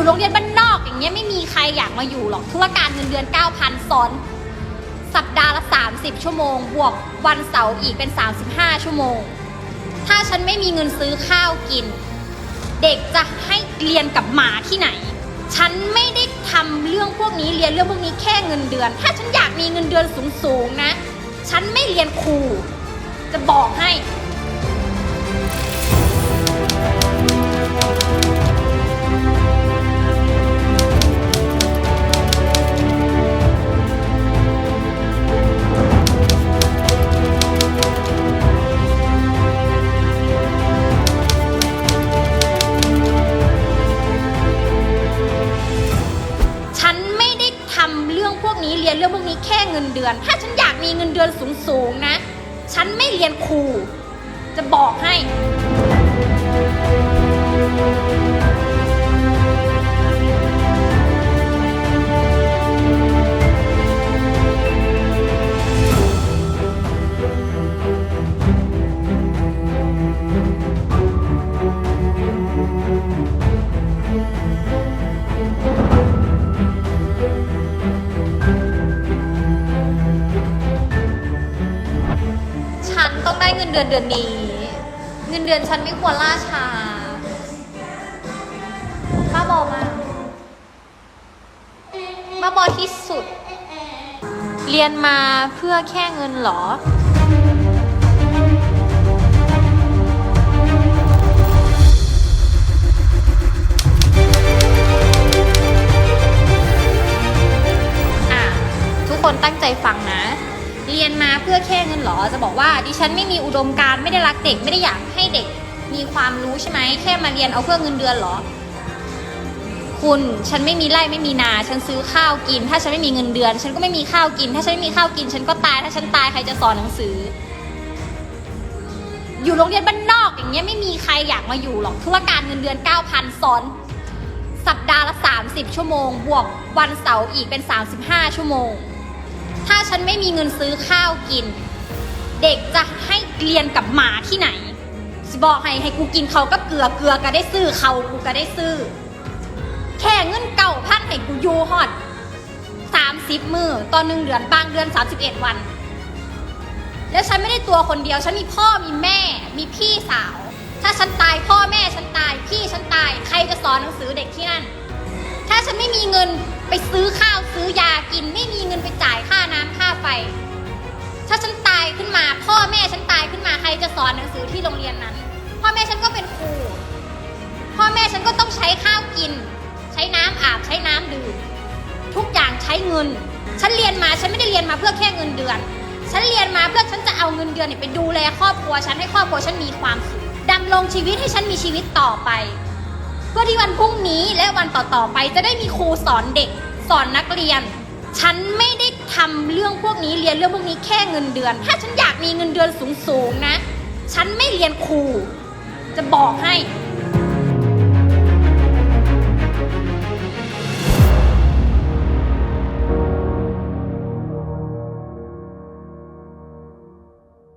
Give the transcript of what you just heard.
ู่โรงเรียนบ้านนอกอย่างเงี้ยไม่มีใครอยากมาอยู่หรอกธุรการเงินเดือน 9,000สอนสัปดาห์ละ 30 ชั่วโมง บวกวันเสาร์อีกเป็น 35 ชั่วโมง ถ้าฉันไม่มีเงินซื้อข้าวกิน เด็กจะให้เรียนกับหมาที่ไหน ฉันไม่ได้ทำเรื่องพวกนี้เรียนเรื่องพวกนี้แค่เงินเดือน ถ้าฉันอยากมีเงินเดือนสูงๆนะ ฉันไม่เรียนครูจะบอกให้ีแค่เงินเดือน ถ้าฉันอยากมีเงินเดือนสูงๆนะ ฉันไม่เรียนครู จะบอกให้ นเงินเดือนเดือนนี้ เงินเดือนฉันไม่ควรล่าช้าบ้าบอมากบ้าบอที่สุด เรียนมาเพื่อแค่เงินเหรอ เหรอจะบอกว่าดิฉันไม่มีอุดมการณ์ไม่ได้รักเด็ก ไม่ได้อยากให้เด็กมีความรู้ใช่ไหมแค่มาเรียนเอาเพื่อเงินเดือนเหรอ คุณฉันไม่มีไร่ไม่มีนา ฉันซื้อข้าวกิน ถ้าฉันไม่มีเงินเดือน ฉันก็ไม่มีข้าวกิน ถ้าฉันไม่มีข้าวกิน ฉันก็ตายถ้าฉันตายใครจะสอนหนังสือ อยู่โรงเรียนบ้านนอกอย่างเงี้ยไม่มีใครอยากมาอยู่หรอกธุรการเงินเดือน 9,000สอนสัปดาห์ละ 30 ชั่วโมง บวกวันเสาร์อีกเป็น 35 ชั่วโมง ถ้าฉันไม่มีเงินซื้อข้าวกิน เด็กจะให้เรียนกับหมาที่ไหนสิบอกให้ให้กูกินเขากับเกลือเกลือก็ได้ซื้อเขากูก็ได้ซื้อ แค่เงินเก่าพันให้กูยูฮอดสามสิบมือตอนหนึ่งเดือนบางเดือนสามสิบเอ็ดวัน แล้วฉันไม่ได้ตัวคนเดียว ฉันมีพ่อมีแม่ มีพี่สาว ถ้าฉันตายพ่อแม่ฉันตาย พี่ฉันตาย ใครจะสอนหนังสือเด็กที่นั่น ถ้าฉันไม่มีเงินไปซื้อข้าวซื้อยากิน ไม่มีเงินไปจ่ายค่าน้ำค่าไฟ ถ้าฉันตายขึ้นมา พ่อแม่ฉันตายขึ้นมาใครจะสอนหนังสือที่โรงเรียนนั้น พ่อแม่ฉันก็เป็นครูพ่อแม่ฉันก็ต้องใช้ข้าวกิน ใช้น้ำอาบใช้น้ำดื่มทุกอย่างใช้เงิน ฉันเรียนมาฉันไม่ได้เรียนมาเพื่อแค่เงินเดือน ฉันเรียนมาเพื่อฉันจะเอาเงินเดือนเนี่ยไปดูแลครอบครัวฉันให้ครอบครัวฉันมีความสุขดำรงชีวิตให้ฉันมีชีวิตต่อไป เพื่อที่วันพรุ่งนี้และวันต่อๆไปจะได้มีครูสอนเด็ก สอนนักเรียน ฉันไม่ได้ ทำเรื่องพวกนี้เรียนเรื่องพวกนี้แค่เงินเดือน ถ้าฉันอยากมีเงินเดือนสูงๆนะ ฉันไม่เรียนครูจะบอกให้